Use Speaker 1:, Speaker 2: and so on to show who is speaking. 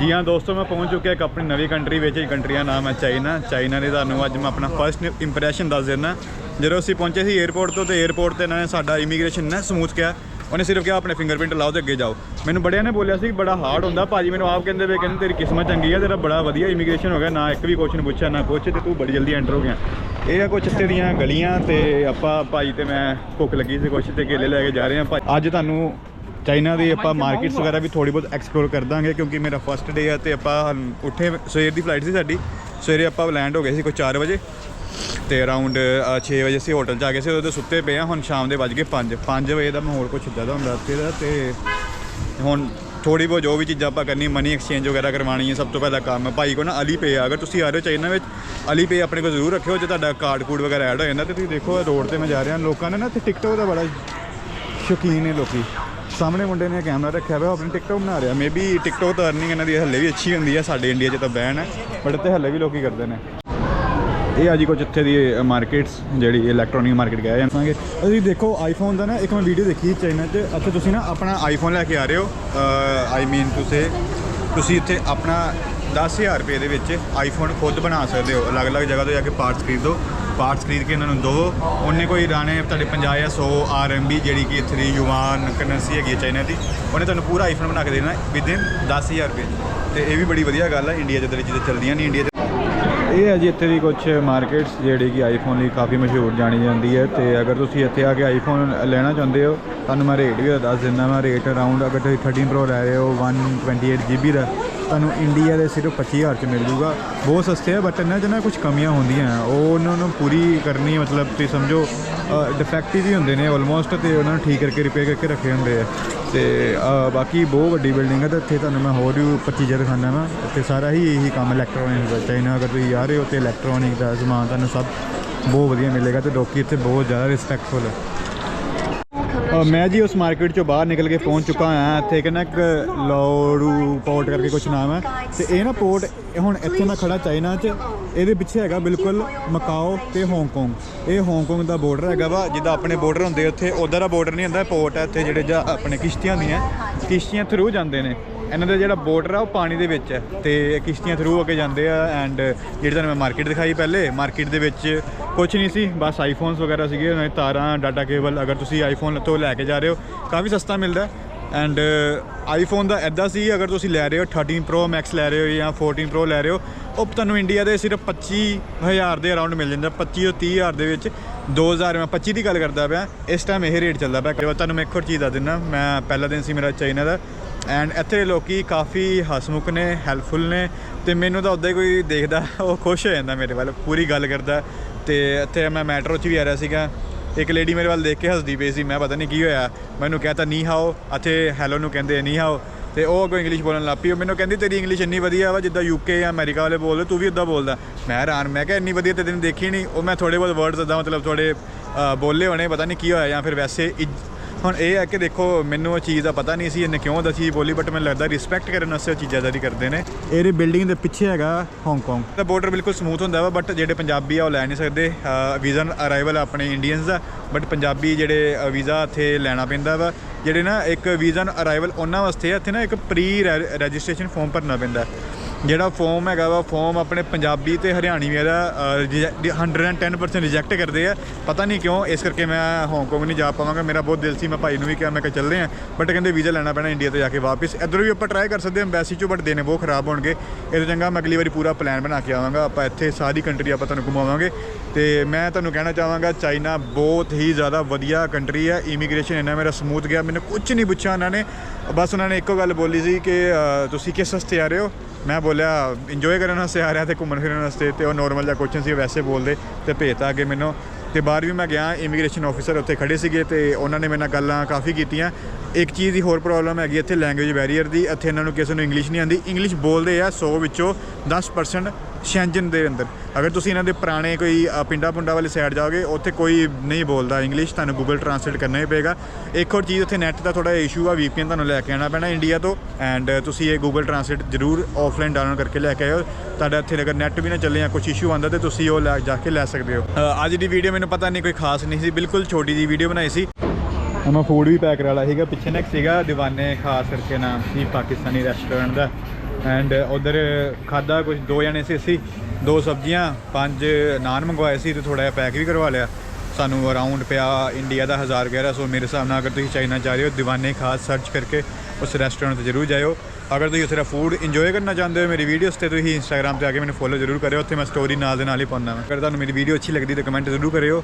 Speaker 1: ਜੀ ਹਾਂ ਦੋਸਤੋ, ਮੈਂ ਪਹੁੰਚ ਚੁੱਕਿਆ ਇੱਕ ਆਪਣੀ ਨਵੀਂ ਕੰਟਰੀ ਵਿੱਚ। ਇਹ ਕੰਟਰੀ ਦਾ ਨਾਮ ਹੈ ਚਾਈਨਾ। ਚਾਈਨਾ ਦੇ ਤੁਹਾਨੂੰ ਅੱਜ ਮੈਂ ਆਪਣਾ ਫਰਸਟ ਇੰਪ੍ਰੈਸ਼ਨ ਦੱਸ ਦਿੰਦਾ। ਜਦੋਂ ਅਸੀਂ ਪਹੁੰਚੇ ਸੀ 에ਅਰਪੋਰਟ ਤੋਂ, ਤੇ 에ਅਰਪੋਰਟ ਤੇ ਇਹਨਾਂ ਨੇ ਸਾਡਾ ਇਮੀਗ੍ਰੇਸ਼ਨ ਨਾ ਸਮੂਥ ਕਿਹਾ। ਉਹਨੇ ਸਿਰਫ ਕਿਹਾ, ਆਪਣੇ ਫਿੰਗਰਪ੍ਰਿੰਟ ਲਾਓ ਤੇ ਅੱਗੇ ਜਾਓ। ਮੈਨੂੰ ਬੜਿਆਂ ਨੇ ਬੋਲਿਆ ਸੀ, ਬੜਾ ਹਾਰਡ ਹੁੰਦਾ। ਭਾਜੀ ਮੈਨੂੰ ਆਪ ਕਹਿੰਦੇ ਵੇ ਕਹਿੰਦੇ ਤੇਰੀ ਕਿਸਮਤ ਚੰਗੀ ਆ, ਤੇਰਾ ਬੜਾ ਵਧੀਆ ਇਮੀਗ੍ਰੇਸ਼ਨ ਹੋ ਗਿਆ। ਨਾ ਇੱਕ ਵੀ ਕੁਐਸਚਨ ਪੁੱਛਿਆ, ਨਾ ਕੁਛ, ਤੇ ਤੂੰ ਬੜੀ ਜਲਦੀ ਐਂਟਰ ਹੋ ਗਿਆ। ਇਹ ਆ ਕੁਛ ਇੱਥੇ ਦੀਆਂ ਗਲੀਆਂ, ਤੇ ਆਪਾਂ ਭਾਜੀ ਤੇ ਮੈਂ ਭੁੱਖ ਲੱਗੀ ਸੀ ਕੁਛ, ਤੇ ਕੇਲੇ ਲੈ ਕੇ ਜਾ ਰਹੇ ਹਾਂ। ਭਾਈ, ਅੱਜ ਤੁਹਾਨੂੰ ਚਾਈਨਾ ਦੀ ਆਪਾਂ ਮਾਰਕੀਟਸ ਵਗੈਰਾ ਵੀ ਥੋੜੀ ਬਹੁਤ ਐਕਸਪਲੋਰ ਕਰ ਦਾਂਗੇ ਕਿਉਂਕਿ ਮੇਰਾ ਫਸਟ ਡੇ ਆ ਤੇ ਆਪਾਂ ਉੱਠੇ ਸਵੇਰ ਦੀ ਫਲਾਈਟ ਸੀ ਸਾਡੀ ਸਵੇਰੇ ਆਪਾਂ ਲੈਂਡ ਹੋ ਗਏ ਸੀ ਕੋਈ 4 ਵਜੇ ਤੇ ਅਰਾਊਂਡ 6 ਵਜੇ ਅਸੀਂ ਹੋਟਲ 'ਚ ਆ ਗਏ ਸੀ ਉਹਦੇ ਸੁੱਤੇ ਪਏ ਆ ਹੁਣ ਸ਼ਾਮ ਦੇ ਵੱਜ ਗਏ 5 5 ਵਜੇ ਦਾ ਮਾਹੌਲ ਕੁਛ ਇੱਦਾਂ ਦਾ ਹੁੰਦਾ ਇੱਥੇ ਦਾ ਤੇ ਹੁਣ ਥੋੜੀ ਬਹੁਤ ਜੋ ਵੀ ਚੀਜ਼ਾਂ ਆਪਾਂ ਕਰਨੀ ਮਨੀ ਐਕਸਚੇਂਜ ਵਗੈਰਾ ਕਰਵਾਉਣੀ ਹੈ ਸਭ ਤੋਂ ਪਹਿਲਾ ਕੰਮ। ਭਾਈ ਕੋ ਨਾ ਅਲੀ ਪੇ ਆ ਅਗਰ ਤੁਸੀਂ ਆ ਰਹੇ ਹੋ ਚਾਈਨਾ ਵਿੱਚ ਅਲੀ ਪੇ ਆਪਣੇ ਕੋਲ ਜ਼ਰੂਰ ਰੱਖਿਓ ਜੇ ਤੁਹਾਡਾ ਕਾਰਡ ਕੂਡ ਵਗੈਰਾ ਐਡ ਹੋ ਜਾਂਦਾ ਤੇ ਤੁਸੀਂ ਦੇਖੋ ਰੋਡ ਤੇ ਮੈਂ ਜਾ ਰਿਹਾ ਲੋਕਾਂ ਨੇ ਨਾ ਇੱਥੇ ਟਿਕਟੋਕ ਦਾ ਬੜਾ ਸ਼ੌਕੀਨ ਨੇ ਲੋਕੀ। ਸਾਹਮਣੇ ਮੁੰਡੇ ਨੇ ਕੈਮਰਾ ਰੱਖਿਆ ਹੋਇਆ ਆਪਣੀ ਟਿਕਟੋਕ ਬਣਾ ਰਿਹਾ। ਮੇਬੀ ਟਿਕਟੋਕ ਤਾਂ ਅਰਨਿੰਗ ਇਹਨਾਂ ਦੀ ਹੱਲੇ ਵੀ ਅੱਛੀ ਹੁੰਦੀ ਹੈ ਸਾਡੇ ਇੰਡੀਆ 'ਚ ਤਾਂ ਬੈਨ ਹੈ ਬਟ ਇੱਥੇ ਹੱਲੇ ਵੀ ਲੋਕੀ ਕਰਦੇ ਨੇ। ਇਹ ਆ ਜੀ ਕੁਝ ਇੱਥੇ ਦੀ ਮਾਰਕੀਟਸ ਜਿਹੜੀ ਇਲੈਕਟ੍ਰੋਨਿਕ ਮਾਰਕੀਟ ਗਏ ਜਾਂਗੇ ਅਸੀਂ ਦੇਖੋ ਆਈਫੋਨ ਦਾ ਨਾ, ਇੱਕ ਮੈਂ ਵੀਡੀਓ ਦੇਖੀ ਚਾਈਨਾ 'ਚ। ਇੱਥੇ ਤੁਸੀਂ ਨਾ ਆਪਣਾ ਆਈਫੋਨ ਲੈ ਕੇ ਆ ਰਹੇ ਹੋ। ਆਈ ਮੀਨ ਤੁਸੀਂ ਤੁਸੀਂ ਇੱਥੇ ਆਪਣਾ 10000 ਰੁਪਏ ਦੇ ਵਿੱਚ ਆਈਫੋਨ ਖੁਦ ਬਣਾ ਸਕਦੇ ਹੋ। ਅਲੱਗ-ਅਲੱਗ ਜਗ੍ਹਾ ਤੋਂ ਜਾ ਕੇ ਪਾਰਟਸ ਖਰੀਦੋ। ਪਾਰਟਸ ਖਰੀਦ ਕੇ ਇਹਨਾਂ ਨੂੰ ਦਿਓ ਉਹਨੇ ਕੋਈ ਰਾਣੇ ਤੁਹਾਡੇ 50 ਜਾਂ 100 ਆਰਐਮਬੀ ਜਿਹੜੀ ਕਿ ਇੱਥੇ ਦੀ ਯੂਆਨ ਕਰੰਸੀ ਹੈਗੀ ਹੈ ਚਾਈਨਾ ਦੀ, ਉਹਨੇ ਤੁਹਾਨੂੰ ਪੂਰਾ ਆਈਫੋਨ ਬਣਾ ਕੇ ਦੇਣਾ ਵਿਦਿਨ 10000 ਰੁਪਏ 'ਚ। ਤੇ ਇਹ ਵੀ ਬੜੀ ਵਧੀਆ ਗੱਲ ਹੈ ਇੰਡੀਆ ਜਿੱਦਾਂ ਇਦਾਂ ਚੀਜ਼ਾਂ ਚੱਲਦੀਆਂ ਨਹੀਂ ਇੰਡੀਆ 'ਚ ਇਹ ਹੈ ਜੀ ਇੱਥੇ ਦੀ ਕੁਝ ਮਾਰਕੀਟਸ ਜਿਹੜੀ ਕਿ ਆਈਫੋਨ ਲਈ ਕਾਫੀ ਮਸ਼ਹੂਰ ਜਾਣੀ ਜਾਂਦੀ ਹੈ ਤੇ ਅਗਰ ਤੁਸੀਂ ਇੱਥੇ ਆ ਕੇ ਆਈਫੋਨ ਲੈਣਾ ਚਾਹੁੰਦੇ ਹੋ, ਤੁਹਾਨੂੰ ਮੈਂ ਰੇਟ ਵੀ ਦੱਸ ਦਿੰਦਾ ਮੈਂ ਰੇਟ ਅਰਾਊਂਡ ਅਗਰ ਤੁਸੀਂ 13 ਪ੍ਰੋ ਲੈ ਰਹੇ ਹੋ 128 GB ਦਾ ਤੁਹਾਨੂੰ ਇੰਡੀਆ ਦੇ ਸਿਰਫ 25000 ਚ ਮਿਲ ਜੂਗਾ। ਬਹੁਤ ਸਸਤੇ ਆ ਬਟ ਇਹਨਾਂ 'ਚ ਨਾ ਕੁਝ ਕਮੀਆਂ ਹੁੰਦੀਆਂ ਉਹ ਉਹਨਾਂ ਨੂੰ ਪੂਰੀ ਕਰਨੀ ਮਤਲਬ ਤੁਸੀਂ ਸਮਝੋ ਡਿਫੈਕਟਿਵ ਹੀ ਹੁੰਦੇ ਨੇ ਆਲਮੋਸਟ ਤੇ ਉਹਨਾਂ ਨੂੰ ਠੀਕ ਕਰਕੇ ਰਿਪੇਅਰ ਕਰਕੇ ਰੱਖੇ ਹੁੰਦੇ ਆ। ਤੇ ਬਾਕੀ ਬਹੁਤ ਵੱਡੀ ਬਿਲਡਿੰਗ ਹੈ ਤੇ ਇੱਥੇ ਤੁਹਾਨੂੰ ਮੈਂ ਹੋਰ ਵੀ ਉੱਪਰ ਚੀਜ਼ਾਂ ਦਿਖਾਉਂਦਾ ਵਾ। ਇੱਥੇ ਸਾਰਾ ਹੀ ਇਹੀ ਕੰਮ ਇਲੈਕਟ੍ਰੋਨਿਕ ਦਾ ਚਾਈਨਾ ਅਗਰ ਤੁਸੀਂ ਆ ਰਹੇ ਹੋ ਤੇ ਇਲੈਕਟ੍ਰੋਨਿਕ ਦਾ ਸਮਾਨ ਤੁਹਾਨੂੰ ਸਭ ਬਹੁਤ ਵਧੀਆ ਮਿਲੇਗਾ ਤੇ ਲੋਕੀ ਇੱਥੇ ਬਹੁਤ ਜ਼ਿਆਦਾ ਰਿਸਪੈਕਟਫੁਲ ਹੈ ਮੈਂ ਜੀ ਉਸ ਮਾਰਕੀਟ ਚੋਂ ਬਾਹਰ ਨਿਕਲ ਕੇ ਪਹੁੰਚ ਚੁੱਕਾ ਹਾਂ। ਇੱਥੇ ਕਹਿੰਦਾ ਇੱਕ ਲੋਰੂ ਪੋਰਟ ਕਰਕੇ ਕੁਝ ਨਾਮ ਹੈ। ਤੇ ਇਹ ਨਾ ਪੋਰਟ ਹੁਣ ਇੱਥੇ ਮੈਂ ਖੜਾ ਚਾਈਨਾ 'ਚ। ਇਹਦੇ ਪਿੱਛੇ ਹੈਗਾ ਬਿਲਕੁਲ ਮਕਾਓ ਤੇ ਹਾਂਗਕਾਂਗ। ਇਹ ਹਾਂਗਕਾਂਗ ਦਾ ਬਾਰਡਰ ਹੈਗਾ ਵਾ। ਜਿੱਦਾਂ ਆਪਣੇ ਬਾਰਡਰ ਹੁੰਦੇ ਉੱਥੇ, ਉਧਰ ਦਾ ਬਾਰਡਰ ਨਹੀਂ ਹੁੰਦਾ ਪੋਰਟ ਹੈ ਇੱਥੇ ਜਿਹੜੇ ਜਾਂ ਆਪਣੇ ਕਿਸ਼ਤੀਆਂ ਹੁੰਦੀਆਂ। ਕਿਸ਼ਤੀਆਂ ਥਰੂ ਜਾਂਦੇ ਨੇ। ਇਹਨਾਂ ਦਾ ਜਿਹੜਾ ਬੋਟਰ ਆ ਉਹ ਪਾਣੀ ਦੇ ਵਿੱਚ ਹੈ ਤੇ ਕਿਸ਼ਤੀਆਂ ਥਰੂ ਹੋ ਕੇ ਜਾਂਦੇ ਆ ਐਂਡ ਜਿਹੜੀ ਤੁਹਾਨੂੰ ਮੈਂ ਮਾਰਕੀਟ ਦਿਖਾਈ ਪਹਿਲੇ ਮਾਰਕੀਟ ਦੇ ਵਿੱਚ ਕੁਝ ਨਹੀਂ ਸੀ, ਬਸ ਆਈਫੋਨਸ ਵਗੈਰਾ ਸੀਗੇ ਨਾਲੇ ਤਾਰਾਂ ਡਾਟਾ ਕੇਬਲ ਅਗਰ ਤੁਸੀਂ ਆਈਫੋਨ ਤੋਂ ਲੈ ਕੇ ਜਾ ਰਹੇ ਹੋ, ਕਾਫੀ ਸਸਤਾ ਮਿਲਦਾ ਐਂਡ ਆਈਫੋਨ ਦਾ ਐਦਾਂ ਸੀ, ਅਗਰ ਤੁਸੀਂ ਲੈ ਰਹੇ ਹੋ 13 ਪ੍ਰੋ ਮੈਕਸ ਲੈ ਰਹੇ ਹੋ ਜਾਂ 14 ਪ੍ਰੋ ਲੈ ਰਹੇ ਹੋ, ਉਹ ਤੁਹਾਨੂੰ ਇੰਡੀਆ ਦੇ ਸਿਰਫ 25000 ਦੇ ਅਰਾਊਂਡ ਮਿਲ ਜਾਂਦਾ 25 ਤੋਂ 30000 ਦੇ ਵਿੱਚ 2000 ਮੈਂ 25 ਦੀ ਗੱਲ ਕਰਦਾ ਪਿਆ, ਇਸ ਟਾਈਮ ਇਹ ਰੇਟ ਚੱਲਦਾ ਪਿਆ। ਤੁਹਾਨੂੰ ਮੈਂ ਇੱਕ ਹੋਰ ਚੀਜ਼ ਦੱਸ ਦਿੰਦਾ, ਮੈਂ ਪਹਿਲਾ ਦਿਨ ਸੀ ਮੇਰਾ ਚਾਈਨਾ ਦਾ ਐਂਡ ਇੱਥੇ ਲੋਕੀ ਕਾਫੀ ਹਸਮੁਖ ਨੇ ਹੈਲਪਫੁਲ ਨੇ ਤੇ ਮੈਨੂੰ ਤਾਂ ਉਦਾਂ ਹੀ ਕੋਈ ਦੇਖਦਾ, ਉਹ ਖੁਸ਼ ਹੋ ਜਾਂਦਾ ਮੇਰੇ ਵੱਲ, ਪੂਰੀ ਗੱਲ ਕਰਦਾ। ਤੇ ਇੱਥੇ ਮੈਂ ਮੈਟਰੋ 'ਚ ਵੀ ਆ ਰਿਹਾ ਸੀਗਾ। ਇੱਕ ਲੇਡੀ ਮੇਰੇ ਵੱਲ ਦੇਖ ਕੇ ਹੱਸਦੀ ਪਈ ਸੀ, ਮੈਂ ਪਤਾ ਨਹੀਂ ਕੀ ਹੋਇਆ। ਮੈਨੂੰ ਕਹਤਾ ਨਹੀਂ ਹਾਓ। ਇੱਥੇ ਹੈਲੋ ਨੂੰ ਕਹਿੰਦੇ ਨਹੀਂ ਹਾਓ। ਤੇ ਉਹ ਅੱਗੋਂ ਇੰਗਲਿਸ਼ ਬੋਲਣ ਲੱਗ ਪਈ। ਉਹ ਮੈਨੂੰ ਕਹਿੰਦੀ, ਤੇਰੀ ਇੰਗਲਿਸ਼ ਇੰਨੀ ਵਧੀਆ ਵਾ, ਜਿੱਦਾਂ ਯੂਕੇ ਜਾਂ ਅਮਰੀਕਾ ਵਾਲੇ ਬੋਲਦੇ, ਤੂੰ ਵੀ ਉਦਾਂ ਬੋਲਦਾ। ਮੈਂ ਹੈਰਾਨ ਮੈਂ ਕਿਹਾ, ਇੰਨੀ ਵਧੀਆ ਤੇ ਤੈਨੂੰ ਦੇਖੀ ਨਹੀਂ ਉਹ ਮੈਂ ਥੋੜੇ ਬਹੁਤ ਵਰਡਸ ਇਦਾਂ ਮਤਲਬ ਥੋੜੇ ਬੋਲੇ ਹੋਣੇ, ਪਤਾ ਨਹੀਂ ਕੀ ਹੋਇਆ ਜਾਂ ਫਿਰ ਵੈਸੇ ਇੱਜ- ਹੁਣ ਇਹ ਹੈ ਕਿ ਦੇਖੋ ਮੈਨੂੰ ਉਹ ਚੀਜ਼ ਦਾ ਪਤਾ ਨਹੀਂ ਸੀ ਇਹਨੇ ਕਿਉਂ ਦਾ ਚੀਜ਼ ਬੋਲੀ ਬਟ ਮੈਨੂੰ ਲੱਗਦਾ ਰਿਸਪੈਕਟ ਕਰਨ ਵਾਸਤੇ ਉਹ ਚੀਜ਼ਾਂ ਜਾਰੀ ਕਰਦੇ ਨੇ। ਇਹਦੇ ਬਿਲਡਿੰਗ ਦੇ ਪਿੱਛੇ ਹੈਗਾ ਹਾਂਗਕਾਂਗ ਦਾ ਬਾਰਡਰ ਬਿਲਕੁਲ ਸਮੂਥ ਹੁੰਦਾ ਵਾ ਬਟ ਜਿਹੜੇ ਪੰਜਾਬੀ ਆ ਉਹ ਲੈ ਨਹੀਂ ਸਕਦੇ। ਵੀਜ਼ਾ ਅਰਾਈਵਲ ਆਪਣੇ ਇੰਡੀਅਨਸ ਦਾ ਬਟ ਪੰਜਾਬੀ ਜਿਹੜੇ ਵੀਜ਼ਾ ਇੱਥੇ ਲੈਣਾ ਪੈਂਦਾ ਵਾ। ਜਿਹੜੇ ਨਾ ਇੱਕ ਵੀਜ਼ਾ ਅਰਾਈਵਲ ਉਹਨਾਂ ਵਾਸਤੇ ਇੱਥੇ ਨਾ ਇੱਕ ਪ੍ਰੀ ਰਜਿਸਟ੍ਰੇਸ਼ਨ ਫਾਰਮ ਭਰਨਾ ਪੈਂਦਾ। ਜਿਹੜਾ ਫੋਮ ਹੈਗਾ ਵਾ ਫੋਮ ਆਪਣੇ ਪੰਜਾਬੀ ਤੇ ਹਰਿਆਣੀ ਦਾ 110% ਰਿਜੈਕਟ ਕਰਦੇ ਆ। ਪਤਾ ਨਹੀਂ ਕਿਉਂ, ਇਸ ਕਰਕੇ ਮੈਂ ਹਾਂਗਕਾਂਗ ਨਹੀਂ ਜਾ ਪਾਵਾਂਗਾ। ਮੇਰਾ ਬਹੁਤ ਦਿਲ ਸੀ, ਮੈਂ ਭਾਈ ਨੂੰ ਵੀ ਕਿਹਾ, ਮੈਂ ਕਿ ਚੱਲਦੇ ਆ। ਬਟ ਕਹਿੰਦੇ ਵੀਜ਼ਾ ਲੈਣਾ ਪੈਣਾ ਇੰਡੀਆ ਤੋਂ ਜਾ ਕੇ ਵਾਪਸ। ਇੱਧਰ ਵੀ ਆਪਾਂ ਟਰਾਈ ਕਰ ਸਕਦੇ ਹਾਂ ਐਮਬੈਸੀ ਚੋਂ ਬਟ ਦੇਣੇ ਬਹੁਤ ਖਰਾਬ ਹੋਣਗੇ। ਇਹ ਚੰਗਾ, ਮੈਂ ਅਗਲੀ ਵਾਰੀ ਪੂਰਾ ਪਲਾਨ ਬਣਾ ਕੇ ਆਵਾਂਗਾ। ਆਪਾਂ ਇੱਥੇ ਸਾਰੀ ਕੰਟਰੀ ਆਪਾਂ ਤੁਹਾਨੂੰ ਘੁਮਾਵਾਂਗੇ। ਤੇ ਮੈਂ ਤੁਹਾਨੂੰ ਕਹਿਣਾ ਚਾਹਾਂਗਾ ਚਾਈਨਾ ਬਹੁਤ ਹੀ ਜ਼ਿਆਦਾ ਵਧੀਆ ਕੰਟਰੀ ਹੈ। ਇਮੀਗ੍ਰੇਸ਼ਨ ਇਹਨਾਂ ਮੇਰਾ ਸਮੂਥ ਗਿਆ। ਮੈਨੂੰ ਕੁਝ ਨਹੀਂ ਪੁੱਛਿਆ ਉਹਨਾਂ ਨੇ। ਬਸ ਉਹਨਾਂ ਨੇ ਇੱਕੋ ਗੱਲ ਬੋਲੀ ਸੀ ਕਿ ਤੁਸੀਂ ਕਿਸ ਵਾਸਤੇ ਆ ਰਹੇ ਹੋ? ਮੈਂ ਬੋਲਿਆ ਇੰਜੋਏ ਕਰਨ ਵਾਸਤੇ ਆ ਰਿਹਾ ਤੇ ਘੁੰਮਣ ਫਿਰਨ ਵਾਸਤੇ ਤੇ ਉਹ ਨੋਰਮਲ ਜਿਹਾ ਕੁਐਸਚਨ ਸੀ ਵੈਸੇ ਬੋਲਦੇ ਤੇ ਭੇਜਤਾ ਅੱਗੇ ਮੈਨੂੰ। ਤੇ ਬਾਹਰ ਵੀ ਮੈਂ ਗਿਆ ਇਮੀਗ੍ਰੇਸ਼ਨ ਆਫੀਸਰ ਉੱਥੇ ਖੜੇ ਸੀਗੇ ਤੇ ਉਹਨਾਂ ਨੇ ਮੇਰੇ ਨਾਲ ਗੱਲਾਂ ਕਾਫੀ ਕੀਤੀਆਂ। ਇੱਕ ਚੀਜ਼ ਦੀ ਹੋਰ ਪ੍ਰੋਬਲਮ ਹੈਗੀ ਇੱਥੇ ਲੈਂਗੁਏਜ ਬੈਰੀਅਰ ਦੀ, ਇੱਥੇ ਇਹਨਾਂ ਨੂੰ ਕਿਸੇ ਨੂੰ ਇੰਗਲਿਸ਼ ਨਹੀਂ ਆਉਂਦੀ। ਇੰਗਲਿਸ਼ ਬੋਲਦੇ ਆ 100 ਵਿੱਚੋਂ 10% ਸ਼ੈਂਜਨ ਦੇ ਅੰਦਰ। ਅਗਰ ਤੁਸੀਂ ਇਹਨਾਂ ਦੇ ਪੁਰਾਣੇ ਕੋਈ ਅ, ਪਿੰਡਾਂ ਪੁੰਡਾਂ ਵਾਲੀ ਸਾਈਡ ਜਾਓਗੇ ਉੱਥੇ ਕੋਈ ਨਹੀਂ ਬੋਲਦਾ ਇੰਗਲਿਸ਼ ਤੁਹਾਨੂੰ ਗੂਗਲ ਟਰਾਂਸਲੇਟ ਕਰਨਾ ਹੀ ਪਏਗਾ। ਇੱਕ ਹੋਰ ਚੀਜ਼ ਉੱਥੇ ਨੈਟ ਦਾ ਥੋੜਾ ਇਸ਼ੂ ਆ VPN ਤੁਹਾਨੂੰ ਲੈ ਕੇ ਆਉਣਾ ਪੈਣਾ ਇੰਡੀਆ ਤੋਂ। ਐਂਡ ਤੁਸੀਂ ਇਹ ਗੂਗਲ ਟਰਾਂਸਲੇਟ ਜ਼ਰੂਰ ਆਫਲਾਈਨ ਡਾਊਨਲੋਡ ਕਰਕੇ ਲੈ ਕੇ ਆਇਓ। ਤੁਹਾਡਾ ਇੱਥੇ ਅਗਰ ਨੈਟ ਵੀ ਨਾ ਚੱਲੇ ਜਾਂ ਕੁਝ ਇਸ਼ੂ ਆਉਂਦਾ ਤੇ ਤੁਸੀਂ ਉਹ ਲੈ ਜਾ ਕੇ ਲੈ ਸਕਦੇ ਹੋ। ਅੱਜ ਦੀ ਵੀਡੀਓ ਮੈਨੂੰ ਪਤਾ ਨਹੀਂ ਕੋਈ ਖਾਸ ਨਹੀਂ ਸੀ ਬਿਲਕੁਲ ਛੋਟੀ ਜੀ ਵੀਡੀਓ ਬਣਾਈ ਸੀ। ਮੈਂ ਫੂਡ ਵੀ ਪੈਕ ਕਰਾ ਲਿਆ ਸੀਗਾ ਪਿੱਛੇ ਨਾ ਇੱਕ ਸੀਗਾ ਦੀਵਾਨੇ ਖਾਸ ਕਰਕੇ ਨਾਮ ਸੀ ਪਾਕਿਸਤਾਨੀ ਰੈਸਟੋਰੈਂਟ ਦਾ। ਐਂਡ uh, ਉਧਰ ਖਾਦਾ ਕੁਝ ਦੋ ਜਣੇ ਸੀ ਅਸੀਂ, ਦੋ ਸਬਜ਼ੀਆਂ, ਪੰਜ ਨਾਨ ਮੰਗਵਾਏ ਸੀ ਤੇ ਥੋੜਾ ਜਿਹਾ ਪੈਕ ਵੀ ਕਰਵਾ ਲਿਆ। ਸਾਨੂੰ ਅਰਾਊਂਡ ਪਿਆ ਇੰਡੀਆ ਦਾ 1100 ਮੇਰੇ ਹਿਸਾਬ ਨਾਲ ਅਗਰ ਤੁਸੀਂ ਚਾਈਨਾ ਜਾ ਰਹੇ ਹੋ, ਦੀਵਾਨੇ ਖਾਸ ਸਰਚ ਕਰਕੇ ਉਸ ਰੈਸਟੋਰੈਂਟ ਤੇ ਜ਼ਰੂਰ ਜਾਇਓ। ਅਗਰ ਤੁਸੀਂ ਉੱਥੇ ਦਾ ਫੂਡ ਇੰਜੋਏ ਕਰਨਾ ਚਾਹੁੰਦੇ ਹੋ ਮੇਰੀ ਵੀਡੀਓਜ਼ ਤੇ, ਤੁਸੀਂ ਇੰਸਟਾਗ੍ਰam ਤੇ ਆ ਕੇ ਮੈਨੂੰ ਫੋਲੋ ਜ਼ਰੂਰ ਕਰਿਓ। ਉੱਥੇ ਮੈਂ ਸਟੋਰੀ ਨਾਲ ਦੇ ਨਾਲ ਹੀ ਪਾਉਂਦਾ ਹਾਂ ਅਗਰ ਤੁਹਾਨੂੰ ਮੇਰੀ ਵੀਡੀਓ ਅੱਛੀ ਲੱਗਦੀ ਤਾਂ ਕਮੈਂਟ ਜ਼ਰੂਰ ਕਰਿਓ।